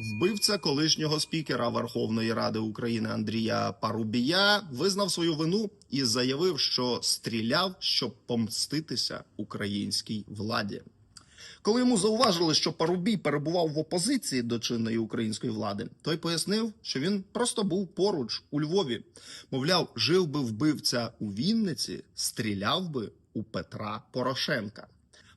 Вбивця колишнього спікера Верховної Ради України Андрія Парубія визнав свою вину і заявив, що стріляв, щоб помститися українській владі. Коли йому зауважили, що Парубій перебував в опозиції до чинної української влади, той пояснив, що він просто був поруч у Львові. Мовляв, жив би вбивця у Вінниці, стріляв би у Петра Порошенка.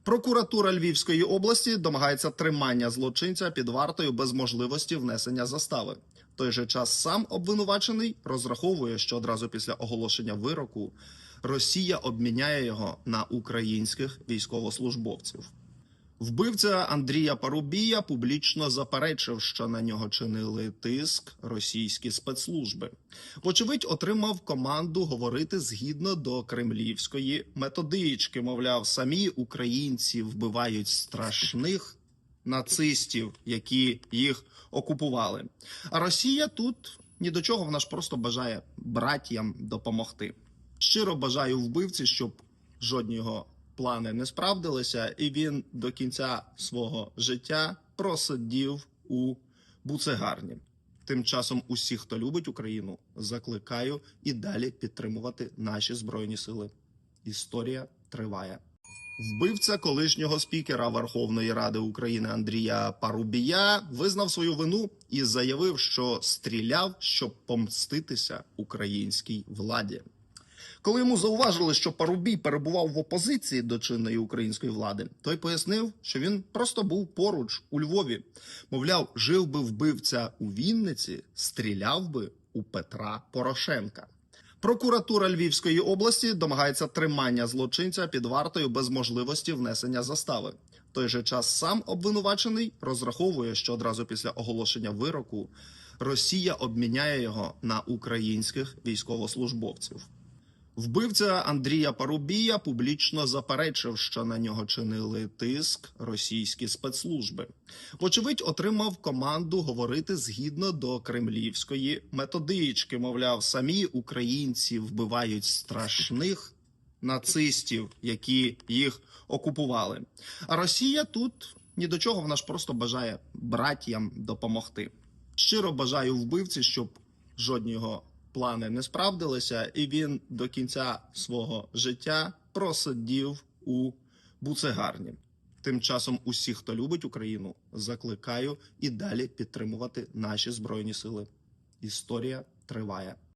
Прокуратура Львівської області домагається тримання злочинця під вартою без можливості внесення застави. В той же час сам обвинувачений розраховує, що одразу після оголошення вироку Росія обміняє його на українських військовослужбовців. Вбивця Андрія Парубія публічно заперечив, що на нього чинили тиск російські спецслужби. Вочевидь, отримав команду говорити згідно до кремлівської методички. Мовляв, самі українці вбивають страшних нацистів, які їх окупували. А Росія тут ні до чого вона ж просто бажає братіям допомогти. Щиро бажаю вбивці, щоб жодні його плани не справдилися, і він до кінця свого життя просидів у буцегарні. Тим часом усіх, хто любить Україну, закликаю і далі підтримувати наші збройні сили. Історія триває. Вбивця колишнього спікера Верховної Ради України Андрія Парубія визнав свою вину і заявив, що стріляв, щоб помститися українській владі. Коли йому зауважили, що Парубій перебував в опозиції до чинної української влади, той пояснив, що він просто був поруч у Львові. Мовляв, жив би вбивця у Вінниці, стріляв би у Петра Порошенка. Прокуратура Львівської області домагається тримання злочинця під вартою без можливості внесення застави. В той же час сам обвинувачений розраховує, що одразу після оголошення вироку Росія обміняє його на українських військовослужбовців. Вбивця Андрія Парубія публічно заперечив, що на нього чинили тиск російські спецслужби. Вочевидь, отримав команду говорити згідно до кремлівської методички. Мовляв, самі українці вбивають страшних нацистів, які їх окупували. А Росія тут ні до чого вона ж просто бажає братіям допомогти. Щиро бажаю вбивці, щоб жодні його плани не справдилися, і він до кінця свого життя просидів у буцегарні. Тим часом усі, хто любить Україну, закликаю і далі підтримувати наші збройні сили. Історія триває.